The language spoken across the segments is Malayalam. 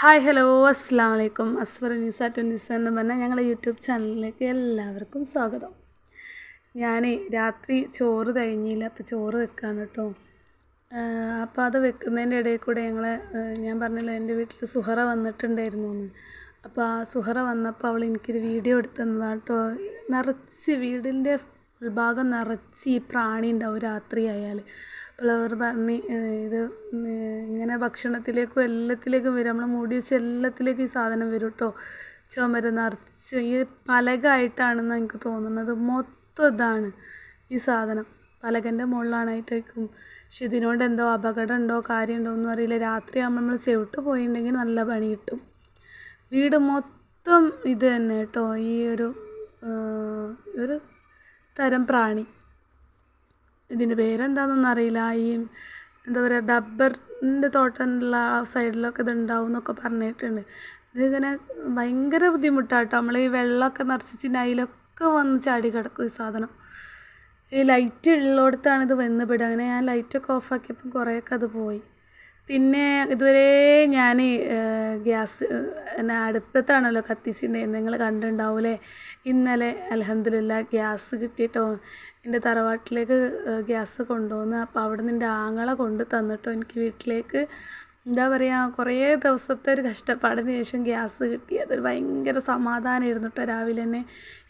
ഹായ് ഹലോ അസ്സാം വലൈക്കും അസ്വർ നിസ സെവൻ എന്ന് പറഞ്ഞാൽ ഞങ്ങളുടെ യൂട്യൂബ് ചാനലിലേക്ക് എല്ലാവർക്കും സ്വാഗതം. ഞാൻ രാത്രി ചോറ് കഴിഞ്ഞില്ല അപ്പോൾ ചോറ് വെക്കാണ് കേട്ടോ. അപ്പോൾ അത് വെക്കുന്നതിന്റെ ഇടയിൽ കൂടെ ഞങ്ങൾ ഞാൻ പറഞ്ഞല്ലോ എന്റെ വീട്ടിൽ സുഹറ വന്നിട്ടുണ്ടായിരുന്നു എന്ന് അപ്പോൾ ആ സുഹറ വന്നപ്പോൾ അവൾ എനിക്കൊരു വീഡിയോ എടുത്തതാണ് കേട്ടോ. നിറച്ച് വീടിന്റെ ഉൾഭാഗം നിറച്ച് ഈ പ്രാണി ഉണ്ടാവും രാത്രി ആയാൽ അവർ പറഞ്ഞ് ഇത് ഇങ്ങനെ ഭക്ഷണത്തിലേക്കും എല്ലാത്തിലേക്കും വരും. നമ്മൾ മൂടി വെച്ച് എല്ലാത്തിലേക്കും ഈ സാധനം വരും കേട്ടോ ചുമര് നിറച്ച് ഈ പലകായിട്ടാണെന്ന് എനിക്ക് തോന്നുന്നത്. മൊത്തം ഇതാണ് ഈ സാധനം. പലകന്റെ മുകളിലാണായിട്ടേക്കും. പക്ഷെ ഇതിനോട് എന്തോ അപകടം ഉണ്ടോ കാര്യമുണ്ടോ ഒന്നും അറിയില്ല. രാത്രിയാകുമ്പോൾ നമ്മൾ ചെവിട്ട് പോയിട്ടുണ്ടെങ്കിൽ നല്ല പണി കിട്ടും. വീട് മൊത്തം ഇത് തന്നെ കേട്ടോ ഈ ഒരു ഒരു തരം പ്രാണി. ഇതിന്റെ പേരെന്താണെന്നൊന്നും അറിയില്ല. ഈ എന്താ പറയുക ഡബ്ബറിന്റെ തോട്ടമുള്ള ആ സൈഡിലൊക്കെ ഇത് ഉണ്ടാവും എന്നൊക്കെ പറഞ്ഞിട്ടുണ്ട്. ഇതിങ്ങനെ ഭയങ്കര ബുദ്ധിമുട്ടാട്ടോ. നമ്മൾ ഈ വെള്ളമൊക്കെ നിറച്ചിട്ട് അതിലൊക്കെ വന്ന് ചാടി കിടക്കും ഈ സാധനം. ഈ ലൈറ്റ് ഉള്ളിടത്താണ് ഇത് വന്ന് അങ്ങനെ ഞാൻ ലൈറ്റൊക്കെ ഓഫാക്കിയപ്പം കുറേയൊക്കെ അത് പോയി. പിന്നെ ഇതുവരെ ഞാൻ ഗ്യാസ് എന്നെ അടുപ്പത്താണല്ലോ കത്തിച്ചിട്ടുണ്ടായിരുന്നത്. നിങ്ങൾ കണ്ടിട്ടുണ്ടാവൂലേ? ഇന്നലെ അലഹമില്ല ഗ്യാസ് കിട്ടിയിട്ടോ? എന്റെ തറവാട്ടിലേക്ക് ഗ്യാസ് കൊണ്ടുവന്ന് അപ്പോൾ അവിടെ നിന്ന് എന്റെ ആങ്ങളെ കൊണ്ട് തന്നിട്ടോ എനിക്ക് വീട്ടിലേക്ക്. എന്താ പറയുക കുറേ ദിവസത്തെ ഒരു കഷ്ടപ്പാടിന് ശേഷം ഗ്യാസ് കിട്ടി. അതൊരു ഭയങ്കര സമാധാനമായിരുന്നു കേട്ടോ രാവിലെ തന്നെ.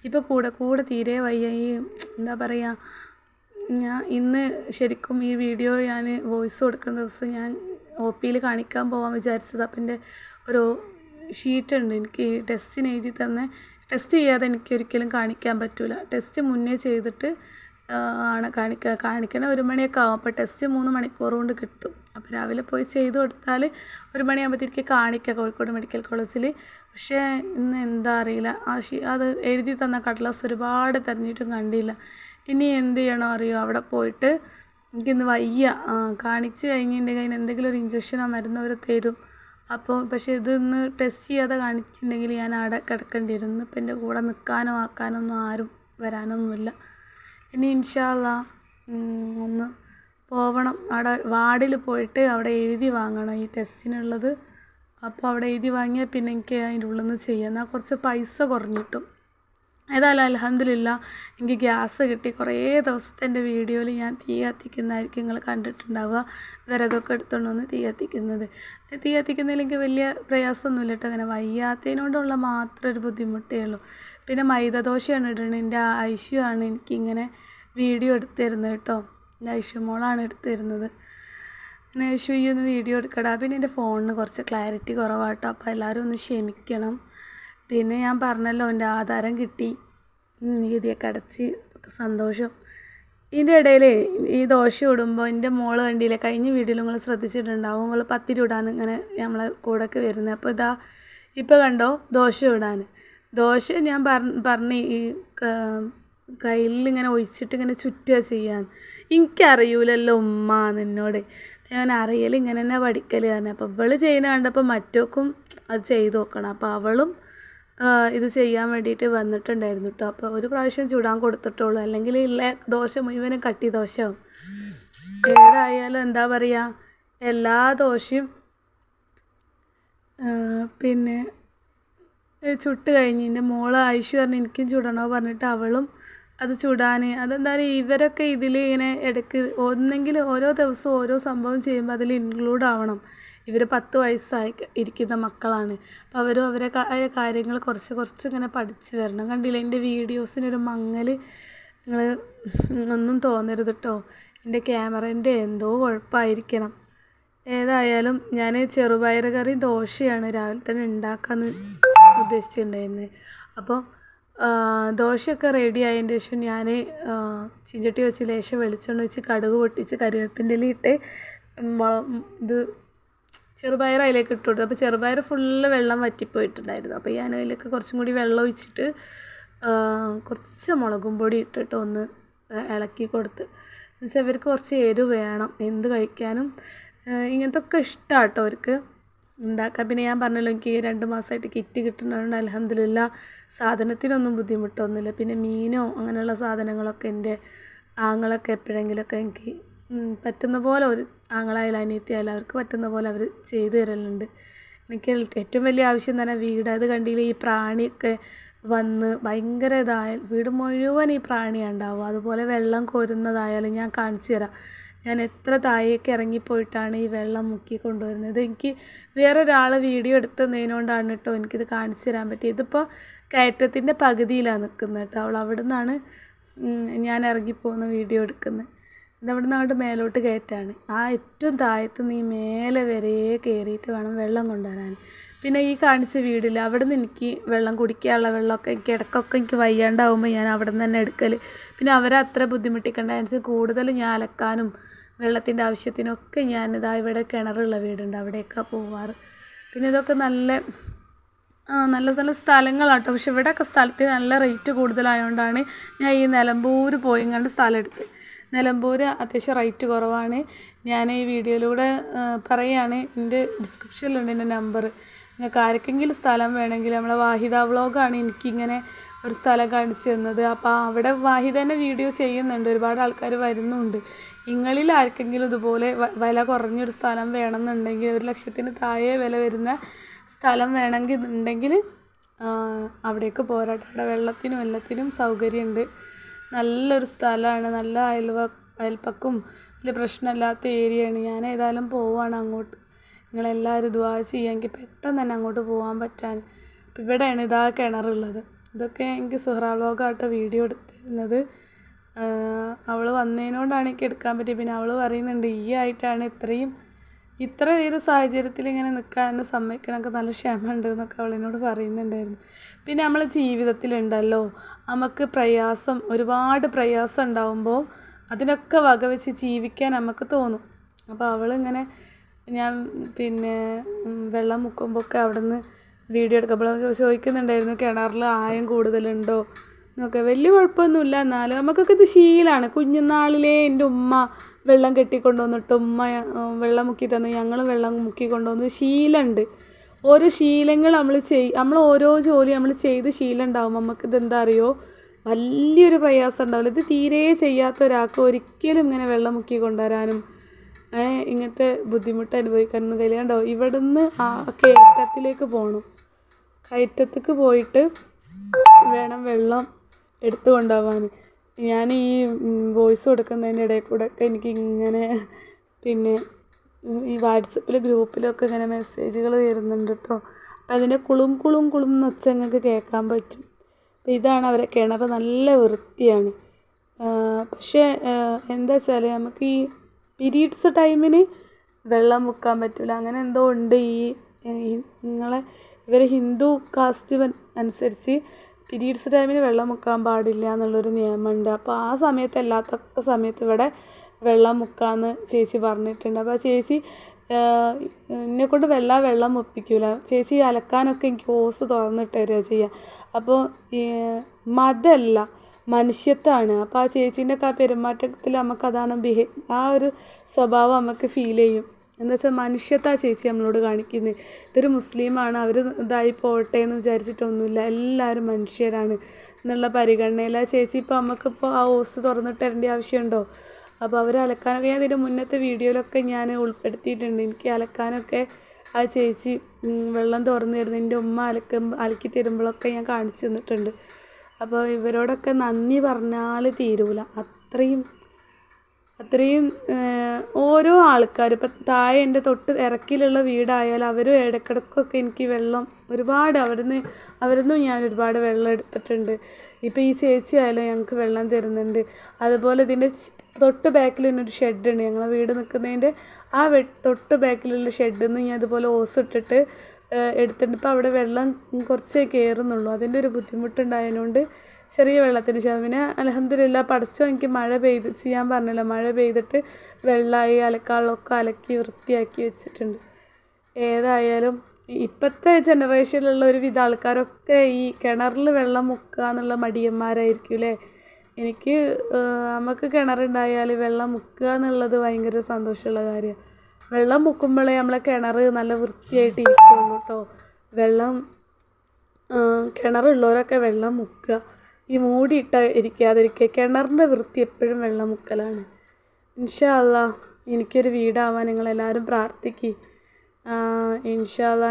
ഇപ്പോൾ കൂടെ കൂടെ തീരെ വയ്യ ഈ എന്താ പറയുക ഞാൻ ഇന്ന് ശരിക്കും ഈ വീഡിയോ ഞാൻ വോയിസ് കൊടുക്കുന്ന ദിവസം ഞാൻ ഒ പിയിൽ കാണിക്കാൻ പോകാൻ വിചാരിച്ചത്. അപ്പം എന്റെ ഒരു ഷീറ്റുണ്ട് എനിക്ക് ഈ ടെസ്റ്റിന് എഴുതി തന്നെ ടെസ്റ്റ് ചെയ്യാതെ എനിക്ക് ഒരിക്കലും കാണിക്കാൻ പറ്റില്ല ടെസ്റ്റ് മുന്നേ ചെയ്തിട്ട് ആണ് കാണിക്കുക കാണിക്കണ ഒരു മണിയൊക്കെ ആവും. അപ്പോൾ ടെസ്റ്റ് മൂന്ന് മണിക്കൂർ കൊണ്ട് കിട്ടും. അപ്പോൾ രാവിലെ പോയി ചെയ്ത് കൊടുത്താൽ ഒരു മണിയാകുമ്പോഴത്തേക്ക് കാണിക്കുക കോഴിക്കോട് മെഡിക്കൽ കോളേജിൽ. പക്ഷേ ഇന്ന് എന്താ അറിയില്ല. ആ അത് എഴുതി തന്ന കടലാസ് ഒരുപാട് തിരഞ്ഞിട്ടും കണ്ടില്ല. ഇനി എന്ത് ചെയ്യണോ അറിയോ? അവിടെ പോയിട്ട് എനിക്കിന്ന് വയ്യ. കാണിച്ച് കഴിഞ്ഞിട്ടുണ്ടെങ്കിൽ അതിന് എന്തെങ്കിലും ഒരു ഇഞ്ചക്ഷനോ മരുന്നോ അവർ തരും. അപ്പോൾ പക്ഷേ ഇതൊന്ന് ടെസ്റ്റ് ചെയ്യാതെ കാണിച്ചിട്ടുണ്ടെങ്കിൽ ഞാൻ അവിടെ കിടക്കേണ്ടി വരും. ഇന്നിപ്പോൾ എന്റെ കൂടെ നിൽക്കാനോ ആക്കാനോ ഒന്നും ആരും വരാനൊന്നുമില്ല. ഇനി ഇൻഷാല്ല ഒന്ന് പോവണം. അവിടെ വാർഡിൽ പോയിട്ട് അവിടെ എഴുതി വാങ്ങണം ഈ ടെസ്റ്റിനുള്ളത്. അപ്പോൾ അവിടെ എഴുതി വാങ്ങിയാൽ പിന്നെ എനിക്ക് അതിന്റെ ഉള്ളിൽ നിന്ന് ചെയ്യാം. എന്നാൽ കുറച്ച് പൈസ കുറഞ്ഞു കിട്ടും ഏതായാലും അലഹമില്ല എനിക്ക് ഗ്യാസ് കിട്ടി. കുറേ ദിവസത്തെ എന്റെ വീഡിയോയിൽ ഞാൻ തീ കത്തിക്കുന്നതായിരിക്കും നിങ്ങൾ കണ്ടിട്ടുണ്ടാവുക. വിറകൊക്കെ എടുത്തുകൊണ്ട് വന്ന് തീ കത്തിക്കുന്നത്. തീ കത്തിക്കുന്നതിൽ എനിക്ക് വലിയ പ്രയാസമൊന്നുമില്ല കേട്ടോ. അങ്ങനെ വയ്യാത്തതിനോടുള്ള മാത്രം ഒരു ബുദ്ധിമുട്ടേ ഉള്ളൂ. പിന്നെ മൈദദോശയാണ് ഇടുന്നത് എന്റെ ഐഷ്യു ആണ് എനിക്കിങ്ങനെ വീഡിയോ എടുത്തു തരുന്നത് കേട്ടോ. എന്റെ ഐഷ്യു മോളാണ് എടുത്തു തരുന്നത് ഐഷ്യു ഈ ഒന്ന് വീഡിയോ എടുക്കടാ. പിന്നെ എന്റെ ഫോണിന് കുറച്ച് ക്ലാരിറ്റി കുറവാട്ടോ. അപ്പോൾ എല്ലാവരും ഒന്ന് ക്ഷമിക്കണം. പിന്നെ ഞാൻ പറഞ്ഞല്ലോ എന്റെ ആധാരം കിട്ടി. നികുതിയൊക്കെ അടച്ച്. സന്തോഷം. ഇതിന്റെ ഇടയിൽ ഈ ദോശ ഇടുമ്പോൾ എന്റെ മോൾ കണ്ടില്ലേ കഴിഞ്ഞ വീഡിയോയിൽ നിങ്ങൾ ശ്രദ്ധിച്ചിട്ടുണ്ടാവും. നമ്മൾ പത്തിരി ഇടാൻ ഇങ്ങനെ നമ്മളെ കൂടെയൊക്കെ വരുന്നത്. അപ്പോൾ ഇതാ ഇപ്പോൾ കണ്ടോ ദോശ ഇടാൻ. ദോശ ഞാൻ പറഞ്ഞ് ഈ കയ്യിൽ ഇങ്ങനെ ഒഴിച്ചിട്ട് ഇങ്ങനെ ചുറ്റുക ചെയ്യാൻ. എനിക്കറിയൂലല്ലോ ഉമ്മ നിന്നോട്. ഞാൻ അറിയൽ ഇങ്ങനെ തന്നെ പഠിക്കൽ തന്നെ അപ്പോൾ ഇവൾ ചെയ്യുന്ന കണ്ടപ്പോൾ മറ്റോക്കും അത് ചെയ്ത് നോക്കണം. അപ്പോൾ അവളും ഇത് ചെയ്യാൻ വേണ്ടിയിട്ട് വന്നിട്ടുണ്ടായിരുന്നു കേട്ടോ അപ്പോൾ ഒരു പ്രാവശ്യം ചുടാൻ കൊടുത്തിട്ടുള്ളൂ. അല്ലെങ്കിൽ ഇല്ല ദോശ മുഴുവനും കട്ടി ദോശയാവും. ഏതായാലും എന്താ പറയുക എല്ലാ ദോശയും പിന്നെ ചുട്ട് കഴിഞ്ഞ്. എന്റെ മോൾ ആയിഷു പറഞ്ഞ് എനിക്കും ചുടണോ? പറഞ്ഞിട്ട് അവളും അത് ചുടാൻ അതെന്തായാലും ഇവരൊക്കെ ഇതിൽ ഇങ്ങനെ ഇടയ്ക്ക് ഒന്നെങ്കിൽ ഓരോ ദിവസവും ഓരോ സംഭവം ചെയ്യുമ്പോൾ അതിൽ ഇൻക്ലൂഡ് ആവണം. ഇവർ പത്ത് വയസ്സായി ഇരിക്കുന്ന മക്കളാണ്. അപ്പോൾ അവരും അവരെ കാര്യങ്ങൾ കുറച്ച് കുറച്ച് ഇങ്ങനെ പഠിച്ച് വരണം. കണ്ടില്ലേ എന്റെ വീഡിയോസിനൊരു മങ്ങൽ നിങ്ങൾ ഒന്നും തോന്നരുത് കേട്ടോ എന്റെ ക്യാമറേന്റെ എന്തോ കുഴപ്പമായിരിക്കണം ഏതായാലും ഞാൻ ചെറുപയർ കറി ദോശയാണ് രാവിലെ തന്നെ ഉണ്ടാക്കാമെന്ന് ഉദ്ദേശിച്ചിട്ടുണ്ടായിരുന്നത് അപ്പോൾ ദോശയൊക്കെ റെഡി ആയതിന്റെ ശേഷം ഞാൻ ചിഞ്ചട്ടി വെച്ച് ലേശം വെളിച്ചെണ്ണ വെച്ച് കടുക് പൊട്ടിച്ച് കരിവേപ്പിന്റെ ഇട്ട് ഇത് ചെറുപയർ അതിലേക്ക് ഇട്ട് കൊടുത്തു. അപ്പോൾ ചെറുപയർ ഫുള്ള് വെള്ളം വറ്റിപ്പോയിട്ടുണ്ടായിരുന്നു. അപ്പോൾ ഞാൻ അതിലേക്ക് കുറച്ചും കൂടി വെള്ളം ഒഴിച്ചിട്ട് കുറച്ച് മുളകും പൊടി ഇട്ടിട്ട് ഒന്ന് ഇളക്കി കൊടുത്ത്. എന്നുവെച്ചാൽ അവർക്ക് കുറച്ച് എരിവ് വേണം. എന്ത് കഴിക്കാനും. ഇങ്ങനത്തെ ഒക്കെ ഇഷ്ടമാണ് കേട്ടോ അവർക്ക് ഉണ്ടാക്കാൻ. പിന്നെ ഞാൻ പറഞ്ഞല്ലോ എനിക്ക് രണ്ട് മാസമായിട്ട് കിറ്റ് കിട്ടുന്നതുകൊണ്ട് അലഹമില്ല സാധനത്തിനൊന്നും ബുദ്ധിമുട്ടൊന്നുമില്ല. പിന്നെ മീനോ അങ്ങനെയുള്ള സാധനങ്ങളൊക്കെ എന്റെ ആങ്ങളൊക്കെ എപ്പോഴെങ്കിലുമൊക്കെ എനിക്ക് പറ്റുന്ന പോലെ ഒരു ആങ്ങളായാലും അനിയത്തിയായാലും അവർക്ക് പറ്റുന്ന പോലെ അവർ ചെയ്തു തരലുണ്ട്. എനിക്ക് ഏറ്റവും വലിയ ആവശ്യം തന്നെ വീട്. അത് കണ്ടില്ല ഈ പ്രാണിയൊക്കെ വന്ന് ഭയങ്കര ഇതായ വീട് മുഴുവൻ ഈ പ്രാണിയാണ് ഉണ്ടാവുക. അതുപോലെ വെള്ളം കോരുന്നതായാലും ഞാൻ കാണിച്ചു തരാം. ഞാൻ എത്ര താഴേക്ക് ഇറങ്ങിപ്പോയിട്ടാണ് ഈ വെള്ളം മുക്കി കൊണ്ടുവരുന്നത്. എനിക്ക് വേറൊരാൾ വീഡിയോ എടുത്ത് തന്നതിനോണ്ടാണ് കേട്ടോ എനിക്കിത് കാണിച്ചു തരാൻ പറ്റിയത്. ഇതിപ്പോൾ കയറ്റത്തിന്റെ പകുതിയിലാണ് നിൽക്കുന്നത് കേട്ടോ. അവൾ അവിടെ നിന്നാണ് ഞാൻ ഇറങ്ങിപ്പോകുന്ന വീഡിയോ എടുക്കുന്നത്. ഇതവിടെ നിന്ന് അങ്ങോട്ട് മേലോട്ട് കയറ്റാണ്. ആ ഏറ്റവും താഴത്ത് ഈ മേലെ വരെ കയറിയിട്ട് വേണം വെള്ളം കൊണ്ടുവരാൻ. പിന്നെ ഈ കാണിച്ച വീടിൽ അവിടെ നിന്ന് എനിക്ക് വെള്ളം കുടിക്കാനുള്ള വെള്ളമൊക്കെ എനിക്ക് ഇടയ്ക്കൊക്കെ എനിക്ക് വയ്യാണ്ടാവുമ്പോൾ ഞാൻ അവിടെ നിന്ന് തന്നെ എടുക്കൽ പിന്നെ അവരെ അത്ര ബുദ്ധിമുട്ടിക്കേണ്ട. കൂടുതൽ ഞാൻ അലക്കാനും വെള്ളത്തിന്റെ ആവശ്യത്തിനൊക്കെ ഞാൻ ഇതാ ഇവിടെ കിണറുള്ള വീടുണ്ട്. അവിടെയൊക്കെ പോവാറ്. പിന്നെ ഇതൊക്കെ നല്ല നല്ല നല്ല സ്ഥലങ്ങളാട്ടോ. പക്ഷെ ഇവിടെയൊക്കെ സ്ഥലത്തിന് നല്ല റേറ്റ് കൂടുതലായതുകൊണ്ടാണ് ഞാൻ ഈ നിലമ്പൂർ പോയി കണ്ട് സ്ഥലം എടുത്തത് നിലമ്പൂർ അത്യാവശ്യം റേറ്റ് കുറവാണ്. ഞാൻ ഈ വീഡിയോയിലൂടെ പറയുകയാണ് എന്റെ ഡിസ്ക്രിപ്ഷനിലുണ്ട് എന്റെ നമ്പർ നിങ്ങൾക്ക് ആർക്കെങ്കിലും സ്ഥലം വേണമെങ്കിൽ നമ്മളെ വാഹിദ വ്ളോഗാണ് എനിക്കിങ്ങനെ ഒരു സ്ഥലം കാണിച്ചു തന്നത്. അപ്പോൾ അവിടെ വാഹിദ തന്നെ വീഡിയോ ചെയ്യുന്നുണ്ട്. ഒരുപാട് ആൾക്കാർ വരുന്നുണ്ട്. നിങ്ങളിൽ ആർക്കെങ്കിലും ഇതുപോലെ വില കുറഞ്ഞൊരു സ്ഥലം വേണമെന്നുണ്ടെങ്കിൽ ഒരു ലക്ഷത്തിന് താഴെ വില വരുന്ന സ്ഥലം വേണമെങ്കിൽ ഉണ്ടെങ്കിൽ അവിടേക്ക് പോരാട്ടെ. അവിടെ വെള്ളത്തിനും എല്ലാത്തിനും സൗകര്യമുണ്ട്. നല്ലൊരു സ്ഥലമാണ്. നല്ല അയൽവ അയൽപ്പക്കും വലിയ പ്രശ്നമില്ലാത്ത ഏരിയയാണ്. ഞാൻ ഏതായാലും പോവാണ് അങ്ങോട്ട്. നിങ്ങളെല്ലാവരും ദുആ ചെയ്യുമെങ്കിൽ പെട്ടെന്ന് തന്നെ അങ്ങോട്ട് പോകാൻ പറ്റാൻ. അപ്പോൾ ഇവിടെയാണ് ഇതാ കിണറുള്ളത്. ഇതൊക്കെ എനിക്ക് സുഹ്റ വ്ളോഗാട്ടോ വീഡിയോ എടുത്തിരുന്നത്. അവൾ വന്നതിനോണ്ടാണ് എനിക്ക് എടുക്കാൻ പറ്റിയത്. പിന്നെ അവൾ പറയുന്നുണ്ട് ഈ ആയിട്ടാണ് ഇത്രയും ഇത്ര ഒരു സാഹചര്യത്തിൽ ഇങ്ങനെ നിൽക്കാൻ എന്നെ സമ്മതിക്കണമൊക്കെ നല്ല ക്ഷമ ഉണ്ട് എന്നൊക്കെ അവളിനോട് പറയുന്നുണ്ടായിരുന്നു. പിന്നെ നമ്മളെ ജീവിതത്തിലുണ്ടല്ലോ നമുക്ക് പ്രയാസം ഒരുപാട് പ്രയാസം ഉണ്ടാവുമ്പോൾ അതിനൊക്കെ വകവെച്ച് ജീവിക്കാൻ നമുക്ക് തോന്നും. അപ്പോൾ അവളിങ്ങനെ ഞാൻ പിന്നെ വെള്ളം മുക്കുമ്പോഴൊക്കെ അവിടെ നിന്ന് വീഡിയോ എടുക്കുമ്പോൾ ചോദിക്കുന്നുണ്ടായിരുന്നു കിണറിൽ ആയം കൂടുതലുണ്ടോ എന്നൊക്കെ. വലിയ കുഴപ്പമൊന്നുമില്ല എന്നാലും നമുക്കൊക്കെ ഇത് ശീലമാണ് കുഞ്ഞുനാളിലേ എന്റെ ഉമ്മ വെള്ളം കെട്ടിക്കൊണ്ടുവന്നിട്ട് ഉമ്മ വെള്ളം മുക്കി തന്നു ഞങ്ങളും വെള്ളം മുക്കി കൊണ്ടുവന്ന് ശീലമുണ്ട്. ഓരോ ശീലങ്ങൾ നമ്മൾ ചെയ് നമ്മൾ ഓരോ ജോലി നമ്മൾ ചെയ്ത് ശീലം ഉണ്ടാവും നമുക്ക് എന്താ അറിയോ? വലിയൊരു പ്രയാസം ഉണ്ടാവില്ല. ഇത് തീരെ ചെയ്യാത്ത ഒരാൾക്ക് ഒരിക്കലും ഇങ്ങനെ വെള്ളം മുക്കി കൊണ്ടുവരാനും ഇങ്ങനത്തെ ബുദ്ധിമുട്ട് അനുഭവിക്കാനൊന്നും കഴിയില്ല കണ്ടോ ഇവിടുന്ന് ആ കയറ്റത്തിലേക്ക് പോകണം കയറ്റത്തേക്ക് പോയിട്ട് വേണം വെള്ളം എടുത്തു കൊണ്ടുപോകാൻ ഞാൻ ഈ വോയിസ് കൊടുക്കുന്നതിന്റെ ഇടയിൽ കൂടെ ഒക്കെ എനിക്ക് ഇങ്ങനെ പിന്നെ ഈ വാട്സപ്പിൽ ഗ്രൂപ്പിലൊക്കെ ഇങ്ങനെ മെസ്സേജുകൾ വരുന്നുണ്ട് കേട്ടോ അപ്പം അതിന്റെ കുളും കുളും കുളും എന്ന് വെച്ചാൽ നിങ്ങൾക്ക് കേൾക്കാൻ പറ്റും. അപ്പം ഇതാണ് അവരെ കിണർ നല്ല വൃത്തിയാണ്. പക്ഷേ എന്താ വെച്ചാൽ നമുക്ക് ഈ പീരീഡ്സ് ടൈമിന് വെള്ളം മുക്കാൻ പറ്റില്ല അങ്ങനെ എന്തോ ഉണ്ട് ഈ നിങ്ങളെ ഇവർ ഹിന്ദു കാസ്റ്റ് അനുസരിച്ച് പീരീഡ്സ് ടൈമിന് വെള്ളം മുക്കാൻ പാടില്ല എന്നുള്ളൊരു നിയമമുണ്ട്. അപ്പോൾ ആ സമയത്ത് അല്ലാത്ത സമയത്ത് ഇവിടെ വെള്ളം മുക്കാമെന്ന് ചേച്ചി പറഞ്ഞിട്ടുണ്ട്. അപ്പോൾ ചേച്ചി എന്നെ കൊണ്ട് വെള്ളം മുപ്പിക്കൂല. ചേച്ചി അലക്കാനൊക്കെ എനിക്ക് ഓസ് തുറന്നിട്ട് തരിക ചെയ്യുക അപ്പോൾ മതമല്ല മനുഷ്യത്വമാണ് അപ്പോൾ ആ ചേച്ചീന്റെ ഒക്കെ ആ പെരുമാറ്റത്തിൽ നമുക്കതാണ് ബിഹേ ആ ഒരു സ്വഭാവം നമുക്ക് ഫീൽ ചെയ്യും. എന്ന് വെച്ചാൽ മനുഷ്യത്വ ചേച്ചി നമ്മളോട് കാണിക്കുന്നത് ഇതൊരു മുസ്ലിമാണ് അവർ ഇതായി പോട്ടെ എന്ന് വിചാരിച്ചിട്ടൊന്നുമില്ല. എല്ലാവരും മനുഷ്യരാണ് എന്നുള്ള പരിഗണനയിൽ. ആ ചേച്ചി ഇപ്പോൾ നമുക്കിപ്പോൾ ആ ഓസ് തുറന്നിട്ട് തരേണ്ട ആവശ്യമുണ്ടോ? അപ്പോൾ അവർ അലക്കാനൊക്കെ ഞാൻ ഇതിന്റെ മുന്നത്തെ വീഡിയോയിലൊക്കെ ഞാൻ ഉൾപ്പെടുത്തിയിട്ടുണ്ട്. എനിക്ക് അലക്കാനൊക്കെ ആ ചേച്ചി വെള്ളം തുറന്നു തരുന്നതിന്റെ ഉമ്മ അലക്കുമ്പോൾ അലക്കി തരുമ്പോഴൊക്കെ ഞാൻ കാണിച്ചു തന്നിട്ടുണ്ട്. അപ്പോൾ ഇവരോടൊക്കെ നന്ദി പറഞ്ഞാൽ തീരൂല. അത്രയും അത്രയും ഓരോ ആൾക്കാർ ഇപ്പം താഴെ എന്റെ തൊട്ട് ഇറക്കിലുള്ള വീടായാലും അവരും ഇടയ്ക്കിടയ്ക്കൊക്കെ എനിക്ക് വെള്ളം ഒരുപാട് അവിടുന്ന് അവരൊന്നും ഞാൻ ഒരുപാട് വെള്ളം എടുത്തിട്ടുണ്ട്. ഇപ്പോൾ ഈ ചേച്ചി ആയാലും ഞങ്ങൾക്ക് വെള്ളം തരുന്നുണ്ട്. അതുപോലെ ഇതിന്റെ തൊട്ട് ബാക്കിൽ തന്നെ ഒരു ഷെഡുണ്ട് ഞങ്ങളെ വീട് നിൽക്കുന്നതിന്റെ ആ തൊട്ട് ബാക്കിലുള്ള ഷെഡിൽ നിന്ന് ഞാൻ ഇതുപോലെ ഓസ് ഇട്ടിട്ട് എടുത്തിട്ടുണ്ട്. ഇപ്പോൾ അവിടെ വെള്ളം കുറച്ചേ കയറുന്നുള്ളൂ അതിന്റെ ഒരു ബുദ്ധിമുട്ടുണ്ടായതുകൊണ്ട് ചെറിയ വെള്ളത്തിന് ശേഷം പിന്നെ അലഹമ്മദില്ല പഠിച്ചോ എനിക്ക് മഴ പെയ്ത് ചെയ്യാൻ പറഞ്ഞില്ല. മഴ പെയ്തിട്ട് വെള്ളമായി അലക്കാളൊക്കെ അലക്കി വൃത്തിയാക്കി വെച്ചിട്ടുണ്ട്. ഏതായാലും ഇപ്പോഴത്തെ ജനറേഷനിലുള്ള ഒരുവിധ ആൾക്കാരൊക്കെ ഈ കിണറിൽ വെള്ളം മുക്കുക എന്നുള്ള മടിയന്മാരായിരിക്കും അല്ലേ? എനിക്ക് നമുക്ക് കിണറുണ്ടായാൽ വെള്ളം മുക്കുക എന്നുള്ളത് ഭയങ്കര സന്തോഷമുള്ള കാര്യമാണ്. വെള്ളം മുക്കുമ്പോഴേ നമ്മളെ കിണർ നല്ല വൃത്തിയായിട്ട് ഇരിക്കുള്ളൂ കേട്ടോ വെള്ളം കിണറുള്ളവരൊക്കെ വെള്ളം മുക്കുക. ഈ മൂടിയിട്ട ഇരിക്കാതിരിക്കുക. കിണറിന്റെ വൃത്തി എപ്പോഴും വെള്ളം മുക്കലാണ്. ഇൻഷാല്ല എനിക്കൊരു വീടാവാൻ നിങ്ങളെല്ലാവരും പ്രാർത്ഥിക്കി. ഇൻഷാല്ല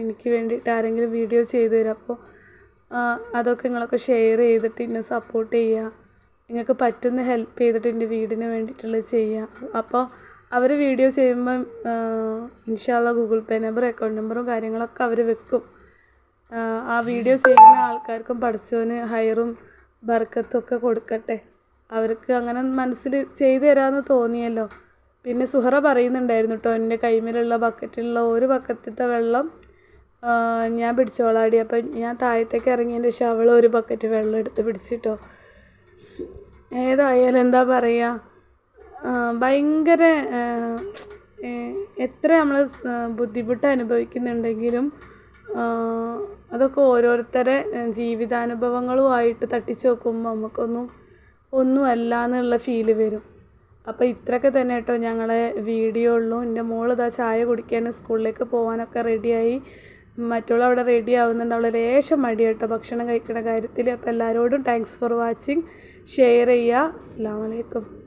എനിക്ക് വേണ്ടിയിട്ട് ആരെങ്കിലും വീഡിയോ ചെയ്തു തരും. അപ്പോൾ അതൊക്കെ നിങ്ങളൊക്കെ ഷെയർ ചെയ്തിട്ട് എന്നെ സപ്പോർട്ട് ചെയ്യുക. നിങ്ങൾക്ക് പറ്റുന്ന ഹെൽപ്പ് ചെയ്തിട്ട് എന്റെ വീടിന് വേണ്ടിയിട്ടുള്ളത് ചെയ്യുക. അപ്പോൾ അവർ വീഡിയോ ചെയ്യുമ്പം ഇൻഷാല്ല ഗൂഗിൾ പേ നമ്പർ അക്കൗണ്ട് നമ്പറും കാര്യങ്ങളൊക്കെ അവർ വെക്കും. ആ വീഡിയോ ചെയ്യുന്ന ആൾക്കാർക്കും പഠിച്ചവന് ഹയറും ബർക്കത്തും ഒക്കെ കൊടുക്കട്ടെ. അവർക്ക് അങ്ങനെ മനസ്സിൽ ചെയ്തു തരാമെന്ന് തോന്നിയല്ലോ. പിന്നെ സുഹറ പറയുന്നുണ്ടായിരുന്നു കേട്ടോ എന്റെ കൈമേലുള്ള ബക്കറ്റിലുള്ള ഒരു ബക്കറ്റിലത്തെ വെള്ളം ഞാൻ പിടിച്ചോളാടി. അപ്പം ഞാൻ താഴത്തേക്ക് ഇറങ്ങിയതിന്റെ അവൾ ഒരു ബക്കറ്റ് വെള്ളം എടുത്ത് പിടിച്ചിട്ടോ. ഏതായാലും എന്താ പറയുക ഭയങ്കര എത്ര നമ്മൾ ബുദ്ധിമുട്ട് അനുഭവിക്കുന്നുണ്ടെങ്കിലും അതൊക്കെ ഓരോരുത്തരെ ജീവിതാനുഭവങ്ങളുമായിട്ട് തട്ടിച്ച് നോക്കുമ്പോൾ നമുക്കൊന്നും ഒന്നുമല്ല എന്നുള്ള ഫീൽ വരും. അപ്പോൾ ഇത്രയൊക്കെ തന്നെ കേട്ടോ ഞങ്ങളെ വീഡിയോ ഉള്ളൂ. എന്റെ മോൾ ഇതാ ചായ കുടിക്കാൻ സ്കൂളിലേക്ക് പോകാനൊക്കെ റെഡിയായി. മറ്റുള്ള അവിടെ റെഡി ആവുന്നുണ്ട്. അവളെ ലേശം മടി കേട്ടോ ഭക്ഷണം കഴിക്കുന്ന കാര്യത്തിൽ അപ്പോൾ എല്ലാവരോടും താങ്ക്സ് ഫോർ വാച്ചിങ് ഷെയർ ചെയ്യുക. അസ്സാം വലൈക്കും